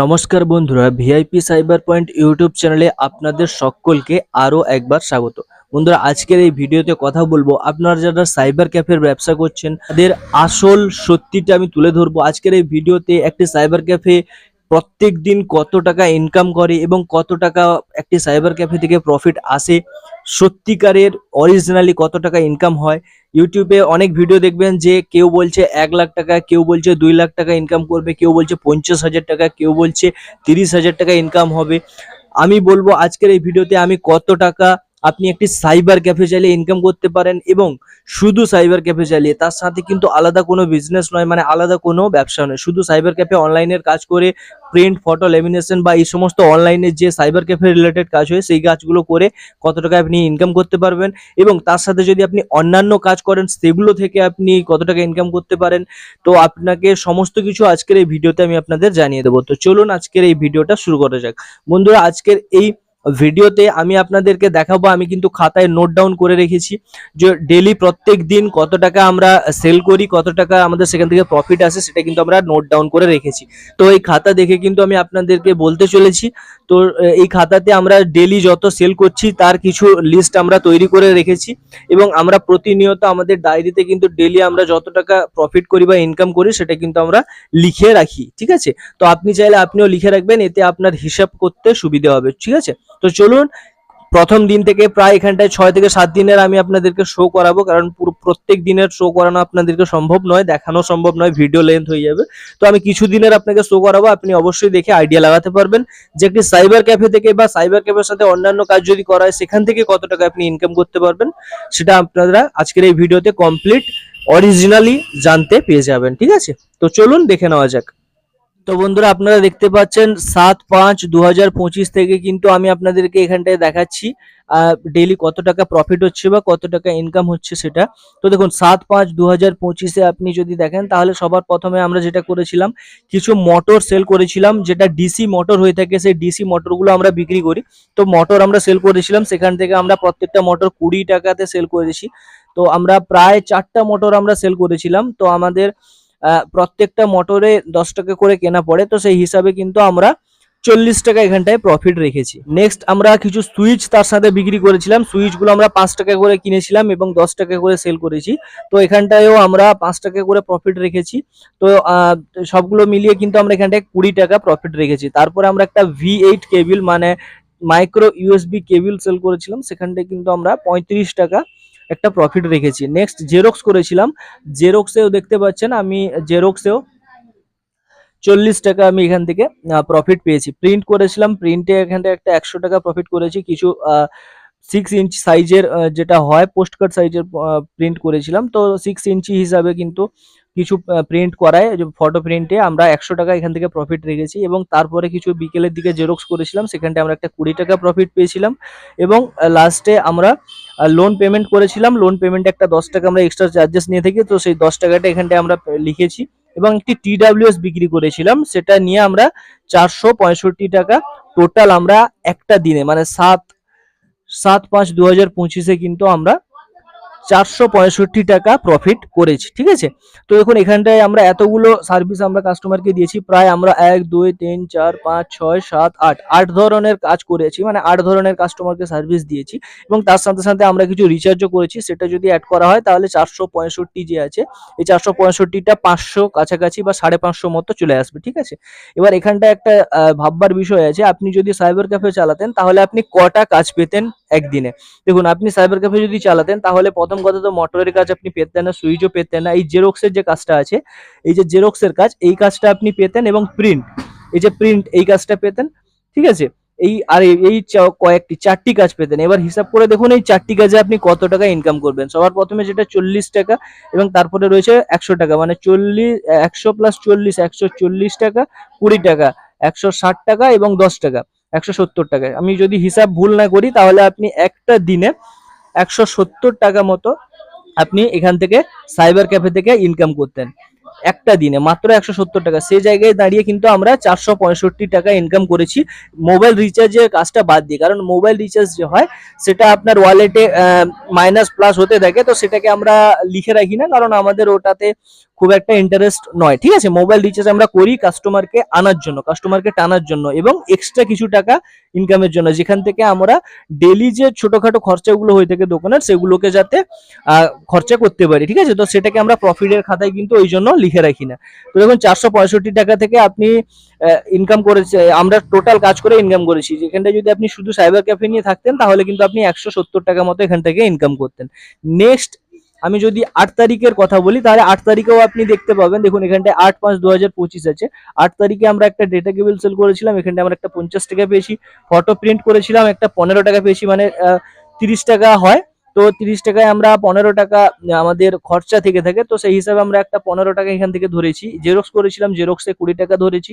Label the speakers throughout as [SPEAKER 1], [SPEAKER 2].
[SPEAKER 1] নমস্কার বন্ধুরা VIP cyber point YouTube চ্যানেলে আপনাদের সকলকে আরও একবার স্বাগত। বন্ধুরা, আজকের এই ভিডিওতে কথা বলব আপনারা যারা সাইবার ক্যাফের ব্যবসা করছেন, তাদের আসল সত্যিটা আমি তুলে ধরবো। আজকের এই ভিডিওতে একটি সাইবার ক্যাফে প্রত্যেক দিন কত টাকা ইনকাম করে এবং কত টাকা একটি সাইবার ক্যাফে থেকে প্রফিট আসে সত্যিকারের অরিজিনালি কত টাকা ইনকাম হয়? ইউটিউবে অনেক ভিডিও দেখবেন যে কেউ বলছে এক লাখ টাকা, কেউ বলছে দুই লাখ টাকা ইনকাম করবে, কেউ বলছে পঞ্চাশ হাজার টাকা, কেউ বলছে তিরিশ হাজার টাকা ইনকাম হবে। আমি বলব আজকের এই ভিডিওতে আমি কত টাকা আপনি একটি সাইবার ক্যাফে চালিয়ে ইনকাম করতে পারেন এবং শুধু সাইবার ক্যাফে চালিয়ে তার সাথে কিন্তু আলাদা কোনো বিজনেস নয় মানে আলাদা কোনো ব্যবসা নয়। শুধু সাইবার ক্যাফে অনলাইনের কাজ করে প্রিন্ট ফটো লেমিনেশন বা এই সমস্ত অনলাইনের যে সাইবার ক্যাফে রিলেটেড কাজ হয়, সেই কাজগুলো করে কত টাকা আপনি ইনকাম করতে পারবেন এবং তার সাথে যদি আপনি অন্যান্য কাজ করেন, সেগুলো থেকে আপনি কত টাকা ইনকাম করতে পারেন। তো আপনাকে সমস্ত কিছু আজকের এই ভিডিওতে আমি আপনাদের জানিয়ে দেবো। তো চলুন আজকের এই ভিডিওটা শুরু করা যাক। বন্ধুরা, আজকের এই ভিডিওতে আমি আপনাদেরকে দেখাবো, আমি কিন্তু খাতায় নোট ডাউন করে রেখেছি যে ডেলি প্রত্যেক দিন কত টাকা আমরা সেল করি, কত টাকা আমাদের সেখান থেকে প্রফিট আসে, সেটা কিন্তু আমরা নোট ডাউন করে রেখেছি। তো এই খাতা দেখে কিন্তু আমি আপনাদেরকে বলতে চলেছি তো এই খাতাতে আমরা ডেলি যত সেল করছি, তার কিছু লিস্ট আমরা তৈরি করে রেখেছি এবং আমরা প্রতিনিয়ত আমাদের ডায়েরিতে কিন্তু ডেলি আমরা যত টাকা প্রফিট করি বা ইনকাম করি, সেটা কিন্তু আমরা লিখে রাখি, ঠিক আছে? তো আপনি চাইলে আপনিও লিখে রাখবেন, এতে আপনার হিসাব করতে সুবিধা হবে, ঠিক আছে? তো চলুন প্রথম দিন থেকে প্রায় এখানটায় ছয় থেকে সাত দিনের আমি আপনাদেরকে শো করাবো, কারণ পুরো প্রত্যেক দিনের শো করানো আপনাদেরকে সম্ভব নয়, দেখানো সম্ভব নয় ভিডিও লেন্থ হয়ে যাবে। তো আমি কিছু দিনের আপনাকে শো করাবো, আপনি অবশ্যই দেখে আইডিয়া লাগাতে পারবেন যে একটি সাইবার ক্যাফে থেকে বা সাইবার ক্যাফের সাথে অন্যান্য কাজ যদি করা হয়, সেখান থেকে কত টাকা আপনি ইনকাম করতে পারবেন, সেটা আপনারা আজকের এই ভিডিওতে কমপ্লিট অরিজিনালি জানতে পেয়ে যাবেন, ঠিক আছে? তো চলুন দেখে নেওয়া যাক। তো বন্ধুরা আপনারা দেখতে পাচ্ছেন সাত পাঁচ দু থেকে কিন্তু আমি আপনাদেরকে এখানটায় দেখাচ্ছি ডেইলি কত টাকা প্রফিট হচ্ছে বা কত টাকা ইনকাম হচ্ছে সেটা। তো দেখুন, সাত পাঁচ দু হাজার পঁচিশে আপনি যদি দেখেন, তাহলে সবার প্রথমে আমরা যেটা করেছিলাম, কিছু মোটর সেল করেছিলাম, যেটা ডিসি মোটর হয়ে থাকে, সেই ডিসি মোটরগুলো আমরা বিক্রি করি। তো মোটর আমরা সেল করেছিলাম, সেখান থেকে আমরা প্রত্যেকটা মোটর কুড়ি টাকাতে সেল করেছি। তো আমরা প্রায় চারটা মোটর আমরা সেল করেছিলাম। তো আমাদের প্রত্যেকটা মোটরে দশ টাকা করে কেনা পড়ে, তো সেই হিসাবে কিন্তু আমরা চল্লিশ টাকা এখানটায় প্রফিট রেখেছি। নেক্সট আমরা কিছু সুইচ তার সাথে বিক্রি করেছিলাম। সুইচগুলো আমরা পাঁচ টাকা করে কিনেছিলাম এবং দশ টাকা করে সেল করেছি। তো এখানটায়ও আমরা পাঁচ টাকা করে প্রফিট রেখেছি। তো সবগুলো মিলিয়ে কিন্তু আমরা এখানটায় কুড়ি টাকা প্রফিট রেখেছি। তারপরে আমরা একটা ভি এইট কেবিল মানে মাইক্রো ইউএসবি কেবিল সেল করেছিলাম। সেখানটায় কিন্তু আমরা পঁয়ত্রিশ টাকা একটা প্রফিট রেখেছি। নেক্সট জেরক্স করেছিলাম। জেরক্সেও দেখতে পাচ্ছেন, আমি জেরক্সেও চল্লিশ টাকা আমি এখান থেকে প্রফিট পেয়েছি। প্রিন্ট করেছিলাম প্রিন্টে এখান থেকে একটা একশো টাকা প্রফিট করেছি। কিছু সিক্স ইঞ্চ সাইজের যেটা হয় পোস্ট কার্ড সাইজের প্রিন্ট করেছিলাম। তো সিক্স ইঞ্চি হিসাবে কিন্তু কিছু প্রিন্ট করায় ফটো প্রিন্টে আমরা একশো টাকা এখান থেকে প্রফিট রেখেছি এবং তারপরে কিছু বিকেলের দিকে জেরক্স করেছিলাম সেখানটায় আমরা একটা কুড়ি টাকা প্রফিট পেয়েছিলাম এবং লাস্টে আমরা লোন পেমেন্ট করেছিলাম লোন পেমেন্টে একটা দশ টাকা আমরা এক্সট্রা চার্জেস নিয়ে থাকি, তো সেই দশ টাকাটা এখানটায় আমরা লিখেছি এবং একটি টিডাব্লিউএস বিক্রি করেছিলাম, সেটা নিয়ে আমরা চারশো পঁয়ষট্টি টাকা টোটাল আমরা একটা দিনে মানে সাত সাত পাঁচ দু হাজার পঁচিশে কিন্তু আমরা চারশো পঁয়ষট্টি টাকা প্রফিট করেছি, ঠিক আছে? তো দেখুন, এখানটায় আমরা এতগুলো সার্ভিস আমরা কাস্টমারকে দিয়েছি, প্রায় আমরা এক, দুই, তিন, চার, পাঁচ, ছয়, সাত, আট আট ধরনের কাজ করেছি মানে আট ধরনের কাস্টমারকে সার্ভিস দিয়েছি এবং তার সাথে সাথে আমরা কিছু রিচার্জও করেছি, সেটা যদি অ্যাড করা হয় তাহলে চারশো পঁয়ষট্টি যে আছে, এই চারশো পঁয়ষট্টিটা পাঁচশো কাছাকাছি বা সাড়ে পাঁচশো মতো চলে আসবে, ঠিক আছে? এবার এখানটা একটা ভাববার বিষয় আছে, আপনি যদি সাইবার ক্যাফে চালাতেন তাহলে আপনি কটা কাজ পেতেন? একদিনে। দেখুন, আপনি সাইবার ক্যাফে যদি চালাতেন, তাহলে প্রথম কথা তো মোটরের কাজ আপনি পেতেন না সুইচও পেতেন না। এই জেরক্সের যে কাজটা আছে, এই যে জেরক্সের কাজ, এই কাজটা আপনি পেতেন এবং প্রিন্ট এই যে প্রিন্ট এই কাজটা পেতেন, ঠিক আছে? এই, আর এই- কয়েকটি, চারটি কাজ পেতেন। এবার হিসাব করে দেখুন, এই চারটি কাজে আপনি কত টাকা ইনকাম করবেন? সবার প্রথমে যেটা চল্লিশ টাকা এবং তারপরে রয়েছে একশো টাকা মানে চল্লিশ, একশো প্লাস চল্লিশ, একশো চল্লিশ টাকা, কুড়ি টাকা, একশো ষাট টাকা এবং দশ টাকা। একশো সত্তর টাকা আমি যদি হিসাব ভুল না করি, তাহলে আপনি একটা দিনে একশো সত্তর টাকা মতো আপনি এখান থেকে সাইবার ক্যাফে থেকে ইনকাম করতেন। একটা দিনে, মাত্র একশো সত্তর টাকা। সেই জায়গায় দাঁড়িয়ে কিন্তু আমরা চারশো পঁয়ষট্টি টাকা ইনকাম করেছি। মোবাইল রিচার্জের কাজটা বাদ দিয়ে। কারণ মোবাইল রিচার্জ যে হয়, সেটা আপনার ওয়ালেটে মাইনাস প্লাস হতে থাকে, তো সেটাকে আমরা লিখে রাখি না। কারণ আমাদের ওটাতে খুব একটা ইন্টারেস্ট নয়, ঠিক আছে? মোবাইল রিচার্জ আমরা করি কাস্টমারকে আনার জন্য কাস্টমারকে টানার জন্য এবং এক্সট্রা কিছু টাকা ইনকামের জন্য। যেখান থেকে আমরা ডেলি যে ছোটখাটো খরচাগুলো হয়ে থাকে দোকানের, সেগুলোকে যাতে খরচা করতে পারি, ঠিক আছে? তো সেটাকে আমরা প্রফিটের খাতায় কিন্তু ওই জন্য লিখে রাখি না। তো দেখুন, চারশো পঁয়ষট্টি টাকা থেকে আপনি ইনকাম করেছে, আমরা টোটাল কাজ করে ইনকাম করেছি। যেখানটা যদি আপনি শুধু সাইবার ক্যাফে নিয়ে থাকতেন, তাহলে কিন্তু আপনি একশো সত্তর টাকা মতো এখান থেকে ইনকাম করতেন। নেক্সট আমি যদি আট তারিখের কথা বলি, তাহলে আট তারিখেও আপনি দেখতে পাবেন। দেখুন, এখানটায় আট পাঁচ দু হাজার পঁচিশ আছে। আট তারিখে আমরা একটা ডেটা কেবল সেল করেছিলাম। এখানটা আমরা একটা পঞ্চাশ টাকা পেয়েছি। ফটো প্রিন্ট করেছিলাম। একটা পনেরো টাকা পেয়েছি মানে তিরিশ টাকা হয়। তো তিরিশ টাকায় আমরা পনেরো টাকা আমাদের খরচা থেকে থাকে। তো সেই হিসাবে আমরা একটা পনেরো টাকা এখান থেকে ধরেছি। জেরক্স করেছিলাম। জেরক্সে কুড়ি টাকা ধরেছি।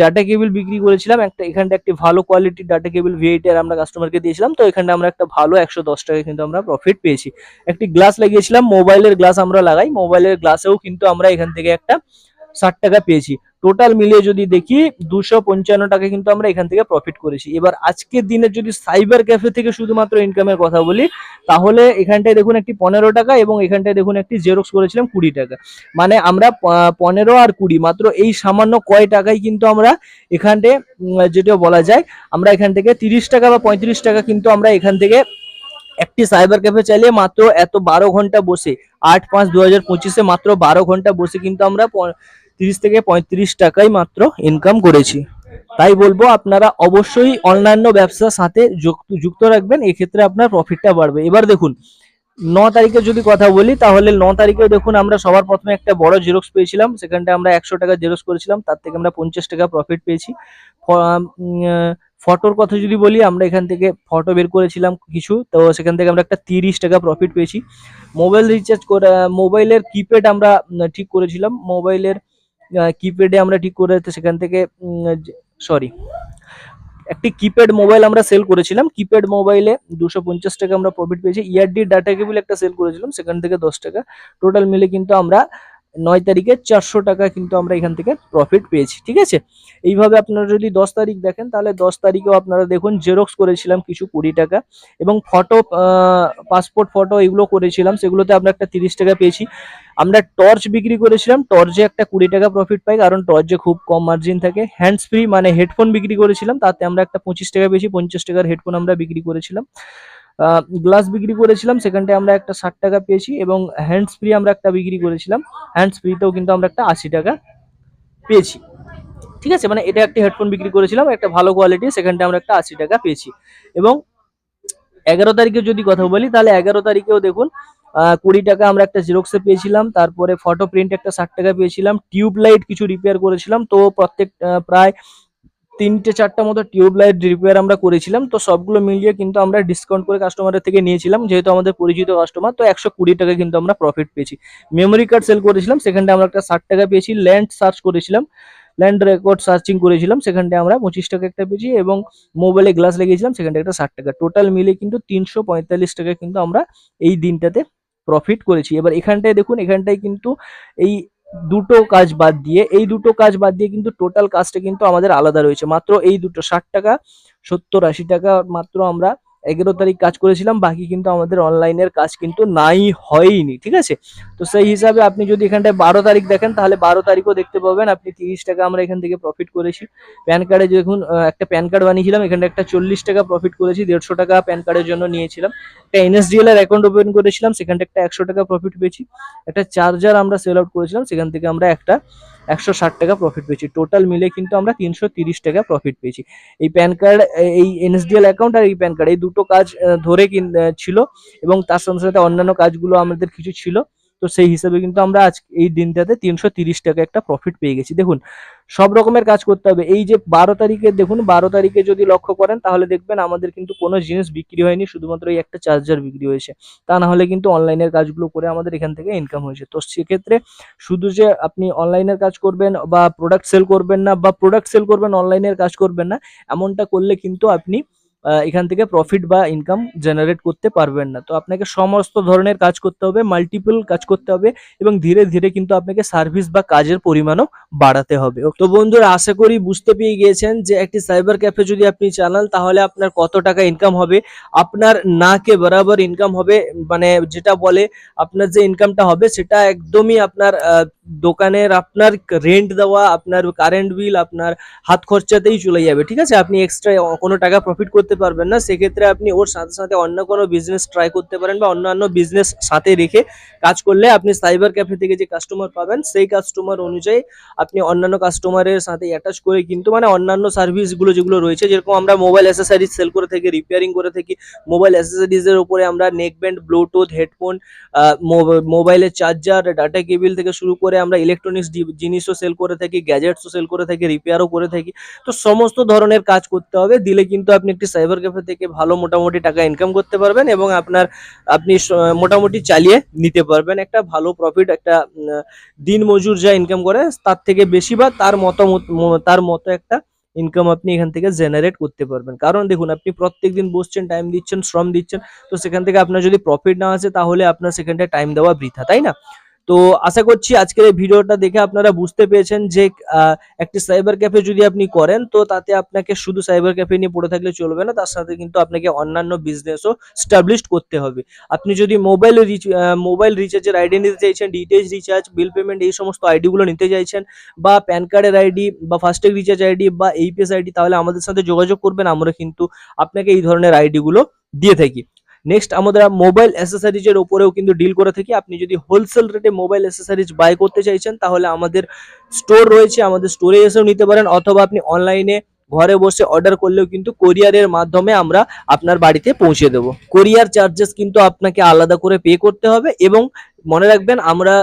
[SPEAKER 1] ডাটা কেবিল বিক্রি করেছিলাম, একটা এখানটা একটি ভালো কোয়ালিটির ডাটা কেবিল ভিআইটি আমরা কাস্টমারকে দিয়েছিলাম, তো এখানে আমরা একটা ভালো একশো দশ টাকা কিন্তু আমরা প্রফিট পেয়েছি। একটি গ্লাস লাগিয়েছিলাম মোবাইলের গ্লাস আমরা লাগাই মোবাইলের গ্লাসেও কিন্তু আমরা এখান থেকে একটা ষাট টাকা পেয়েছি। টোটাল মিলিয়ে যদি দেখি দুশো পঞ্চান্ন টাকা কিন্তু আমরা এখান থেকে প্রফিট করেছি। এবার আজকের দিনে যদি সাইবার ক্যাফে থেকে শুধুমাত্র ইনকামের কথা বলি, তাহলে এখানটায় দেখুন একটি পনেরো টাকা এবং এখানটায় দেখুন একটি জেরক্স করেছিলাম কুড়ি টাকা। মানে আমরা পনেরো আর কুড়ি, মাত্র এই সামান্য কয় টাকায় কিন্তু আমরা এখানটে যেটা বলা যায়, আমরা এখান থেকে তিরিশ টাকা বা পঁয়ত্রিশ টাকা কিন্তু আমরা এখান থেকে একটি সাইবার ক্যাফে চালিয়ে মাত্র এত বারো ঘণ্টা বসে, আট পাঁচ দু হাজার পঁচিশে মাত্র বারো ঘণ্টা বসে কিন্তু আমরা তিরিশ থেকে পঁয়ত্রিশ টাকাই মাত্র ইনকাম করেছি। তাই বলব আপনারা অবশ্যই অন্যান্য ব্যবসার সাথে যুক্ত যুক্ত রাখবেন, এক্ষেত্রে আপনার প্রফিটটা বাড়বে। এবার দেখুন, ন তারিখে যদি কথা বলি, তাহলে ন তারিখে দেখুন আমরা সবার প্রথমে একটা বড় জেরক্স পেয়েছিলাম। সেখানটা আমরা একশো টাকা জেরক্স করেছিলাম, তার থেকে আমরা পঞ্চাশ টাকা প্রফিট পেয়েছি। ফটোর কথা যদি বলি, আমরা এখান থেকে ফটো বের করেছিলাম কিছু, তো সেখান থেকে আমরা একটা তিরিশ টাকা প্রফিট পেয়েছি। মোবাইল রিচার্জ করে মোবাইলের কিপ্যাড আমরা ঠিক করেছিলাম। মোবাইলের কিপ্যাডে আমরা ঠিক করে সেখান থেকে সরি একটি কিপ্যাড মোবাইল আমরা সেল করেছিলাম। কিপ্যাড মোবাইলে দুশো পঞ্চাশ টাকা আমরা প্রফিট পেয়েছি। ইয়ারডি ডাটা কেবিল একটা সেল করেছিলাম, সেখান থেকে দশ টাকা। টোটাল মিলে কিন্তু আমরা নয় তারিখে চারশো টাকা কিন্তু আমরা এখান থেকে প্রফিট পেয়েছি, ঠিক আছে? এইভাবে আপনারা যদি দশ তারিখ দেখেন, তাহলে দশ তারিখেও আপনারা দেখুন জেরক্স করেছিলাম কিছু কুড়ি টাকা এবং ফটো পাসপোর্ট ফটো এগুলো করেছিলাম, সেগুলোতে আমরা একটা তিরিশ টাকা পেয়েছি। আমরা টর্চ বিক্রি করেছিলাম টর্চে একটা কুড়ি টাকা প্রফিট পাই, কারণ টর্চে খুব কম মার্জিন থাকে। হ্যান্ডস ফ্রি মানে হেডফোন বিক্রি করেছিলাম, তাতে আমরা একটা পঁচিশ টাকা পেয়েছি, পঞ্চাশ টাকার হেডফোন আমরা বিক্রি করেছিলাম। গ্লাস বিক্রি করেছিলাম, সেখানটায় আমরা একটা ষাট টাকা পেয়েছি এবং হ্যান্ডস ফ্রি আমরা একটা বিক্রি করেছিলাম। হ্যান্ডস ফ্রিতেও কিন্তু আমরা একটা আশি টাকা পেয়েছি। ঠিক আছে? মানে এটা একটা হেডফোন বিক্রি করেছিলাম, একটা ভালো কোয়ালিটি সেখানটায় আমরা একটা আশি টাকা পেয়েছি। এবং এগারো তারিখে যদি কথা বলি, তাহলে এগারো তারিখেও দেখুন কুড়ি টাকা আমরা একটা জেরক্সে পেয়েছিলাম, তারপরে ফটো প্রিন্ট একটা ষাট টাকা পেয়েছিলাম টিউব লাইট কিছু রিপেয়ার করেছিলাম, তো প্রত্যেক প্রায় তিনটে চারটা মতো টিউব লাইট রিপেয়ার আমরা করেছিলাম, তো সবগুলো মিলিয়ে কিন্তু আমরা ডিসকাউন্ট করে কাস্টমারের থেকে নিয়েছিলাম, যেহেতু আমাদের পরিচিত কাস্টমার তো একশো কুড়ি টাকা কিন্তু আমরা প্রফিট পেয়েছি। মেমোরি কার্ড সেল করেছিলাম সেখানটা আমরা একটা ষাট টাকা পেয়েছি ল্যান্ড সার্চ করেছিলাম ল্যান্ড রেকর্ড সার্চিং করেছিলাম সেখানটা আমরা পঁচিশ টাকা একটা পেয়েছি এবং মোবাইলে গ্লাস লাগিয়েছিলাম সেখানটা একটা ষাট টাকা। টোটাল মিলে কিন্তু তিনশো পঁয়তাল্লিশ টাকা কিন্তু আমরা এই দিনটাতে প্রফিট করেছি। এবার এখানটায় দেখুন, এখানটায় কিন্তু এই দুটো কাজ বাদ দিয়ে, এই দুটো কাজ বাদ দিয়ে কিন্তু টোটাল কাজটা কিন্তু আমাদের আলাদা রয়েছে। মাত্র এই দুটো ষাট টাকা, সত্তর আশি টাকা মাত্র আমরা এগারো তারিখ কাজ করেছিলাম বাকি কিন্তু আমাদের অনলাইনের কাজ কিন্তু নাই হয়নি ঠিক আছে? তো সেই হিসাবে আপনি যদি এখানটায় বারো তারিখ দেখেন তাহলে বারো তারিখও দেখতে পাবেন আপনি তিরিশ টাকা আমরা এখান থেকে প্রফিট করেছি। প্যান কার্ডে আহ, একটা প্যান কার্ড বানিয়েছিলাম এখানটা একটা চল্লিশ টাকা প্রফিট করেছি দেড়শো টাকা প্যান কার্ডের জন্য নিয়েছিলাম। একটা এনএসডিএল এর অ্যাকাউন্ট ওপেন করেছিলাম সেখানটা একটা একশো টাকা প্রফিট পেয়েছি। একটা চার্জার আমরা সেল আউট করেছিলাম সেখান থেকে আমরা একটা একশো ষাট টাকা প্রফিট পেয়েছি। টোটাল মিলে কিন্তু আমরা তিনশো তিরিশ টাকা প্রফিট পেয়েছি। এই প্যান কার্ড এই এনএসডিএল অ্যাকাউন্ট আর এই প্যান কার্ড এই দুটো কাজ ধরে ছিল এবং তার সাথে সাথে অন্যান্য কাজগুলো আমাদের কিছু ছিল। তো সেই হিসাবে কিন্তু আমরা আজ এই দিনটাতে তিনশো তিরিশ টাকা একটা প্রফিট পেয়ে গেছি। দেখুন, সব রকমের কাজ করতে হবে। এই যে বারো তারিখে, দেখুন, বারো তারিখে যদি লক্ষ্য করেন, তাহলে দেখবেন আমাদের কিন্তু কোনো জিনিস বিক্রি হয়নি, শুধুমাত্র এই একটা চার্জার বিক্রি হয়েছে। তা না হলে কিন্তু অনলাইনের কাজগুলো করে আমাদের এখান থেকে ইনকাম হয়েছে। তো সেক্ষেত্রে শুধু যে আপনি অনলাইনের কাজ করবেন বা প্রোডাক্ট সেল করবেন না বা প্রোডাক্ট সেল করবেন অনলাইনের কাজ করবেন না, এমনটা করলে কিন্তু আপনি এখান থেকে প্রফিট বা ইনকাম জেনারেট করতে পারবেন না। তো আপনাকে সমস্ত ধরনের কাজ করতে হবে মাল্টিপল কাজ করতে হবে এবং ধীরে ধীরে কিন্তু আপনাকে সার্ভিস বা কাজের পরিমাণও বাড়াতে হবে। তো বন্ধুরা, আশা করি বুঝতে পেরে গিয়েছেন যে একটি সাইবার ক্যাফে যদি আপনি চালান, তাহলে আপনার কত টাকা ইনকাম হবে? আপনার নাকে বরাবর ইনকাম হবে মানে যেটা বলে আপনার যে ইনকামটা হবে, সেটা একদমই আপনার দোকানের আপনার রেন্ট দেওয়া, আপনার কারেন্ট বিল আপনার হাত খরচাতেই চলে যাবে, ঠিক আছে? আপনি এক্সট্রা কোনো টাকা প্রফিট করতে পারবেন না। সেক্ষেত্রে আপনি ওর সাথে সাথে অন্য কোনো বিজনেস ট্রাই করতে পারেন বা অন্যান্য বিজনেস সাথে রেখে কাজ করলে আপনি সাইবার ক্যাফে থেকে যে কাস্টমার পাবেন, সেই কাস্টমার অনুযায়ী আপনি অন্যান্য কাস্টমারের সাথে অ্যাটাচ করে কিন্তু মানে অন্যান্য সার্ভিসগুলো যেগুলো রয়েছে, যেরকম আমরা মোবাইল অ্যাসেসারিজ সেল করে থাকি রিপেয়ারিং করে থাকি মোবাইল অ্যাসেসারিজের উপরে আমরা নেক ব্যান্ড ব্লুটুথ হেডফোন মোবাইলের চার্জার ডাটা কেবিল থেকে শুরু করে আমরা ইলেকট্রনিক্স জিনিসও সেল করে থাকি গ্যাজেটসও সেল করে থাকি রিপেয়ারও করে থাকি। তো সমস্ত ধরনের কাজ করতে হবে, দিলে কিন্তু আপনি একটি সাইবার ক্যাফে থেকে ভালো মোটামুটি টাকা ইনকাম করতে পারবেন এবং আপনার, আপনি মোটামুটি চালিয়ে নিতে পারবেন। একটা ভালো প্রফিট একটা দিন মজুর যা ইনকাম করে, তার থেকে বেশি বা তার মতো তার মতো একটা ইনকাম আপনি এখান থেকে জেনারেট করতে পারবেন। কারণ দেখুন, আপনি প্রত্যেকদিন বসছেন টাইম দিচ্ছেন, শ্রম দিচ্ছেন, তো সেখান থেকে আপনার যদি প্রফিট না আসে, তাহলে আপনার সেখানটায় টাইম দেওয়া বৃথা, তাই না? তো আশা করছি আজকের এই ভিডিওটা দেখে আপনারা বুঝতে পেরেছেন যে একটি সাইবার ক্যাফে যদি আপনি করেন, তো তাতে আপনাকে শুধু সাইবার ক্যাফে নিয়ে পড়ে থাকলে চলবে না, তার সাথে কিন্তু আপনাকে অন্যান্য বিজনেসও স্টাবলিশ করতে হবে। আপনি যদি মোবাইল মোবাইল রিচার্জের আইডি নিতে চাইছেন ডিটিএইচ রিচার্জ বিল পেমেন্ট এই সমস্ত আইডিগুলো নিতে চাইছেন, বা প্যান কার্ডের আইডি বা ফাস্ট্যাগ রিচার্জ আইডি বা এইপিএস আইডি তাহলে আমাদের সাথে যোগাযোগ করবেন, আমরা কিন্তু আপনাকে এই ধরনের আইডিগুলো দিয়ে থাকি। নেক্সট আমাদের মোবাইল অ্যাসেসারিজের উপরেও কিন্তু ডিল করে থাকি। আপনি যদি হোলসেল রেটে মোবাইল অ্যাসেসারিজ বাই করতে চাইছেন, তাহলে আমাদের স্টোর রয়েছে, আমাদের স্টোরে এসেও নিতে পারেন, অথবা আপনি অনলাইনে ঘরে বসে অর্ডার করলেও কিন্তু কোরিয়ারের মাধ্যমে আমরা আপনার বাড়িতে পৌঁছে দেবো। কোরিয়ার চার্জেস কিন্তু আপনাকে আলাদা করে পে করতে হবে এবং মনে রাখবেন, আমরা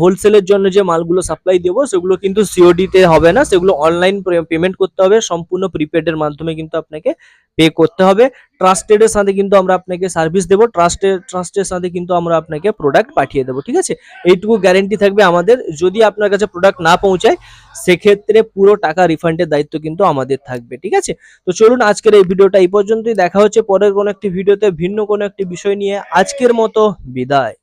[SPEAKER 1] হোলসেলের জন্য যে মালগুলো সাপ্লাই দেবো, সেগুলো কিন্তু সিওডি তে হবে না, সেগুলো অনলাইন পেমেন্ট করতে হবে, সম্পূর্ণ প্রিপেডের মাধ্যমে কিন্তু আপনাকে পে করতে হবে। ট্রাস্টেড এর সাথে কিন্তু আমরা আপনাকে সার্ভিস দেবো। ট্রাস্টের ট্রাস্টের সাথে কিন্তু আমরা আপনাকে প্রোডাক্ট পাঠিয়ে দেবো, ঠিক আছে? এইটুকু গ্যারেন্টি থাকবে আমাদের। যদি আপনার কাছে প্রোডাক্ট না পৌঁছায়, সেক্ষেত্রে পুরো টাকা রিফান্ডের দায়িত্ব কিন্তু আমাদের থাকবে, ঠিক আছে? তো চলুন আজকের এই ভিডিওটা এই পর্যন্তই। দেখা হচ্ছে পরের কোনো একটি ভিডিওতে ভিন্ন কোনো একটি বিষয় নিয়ে। আজকের মতো বিদায়।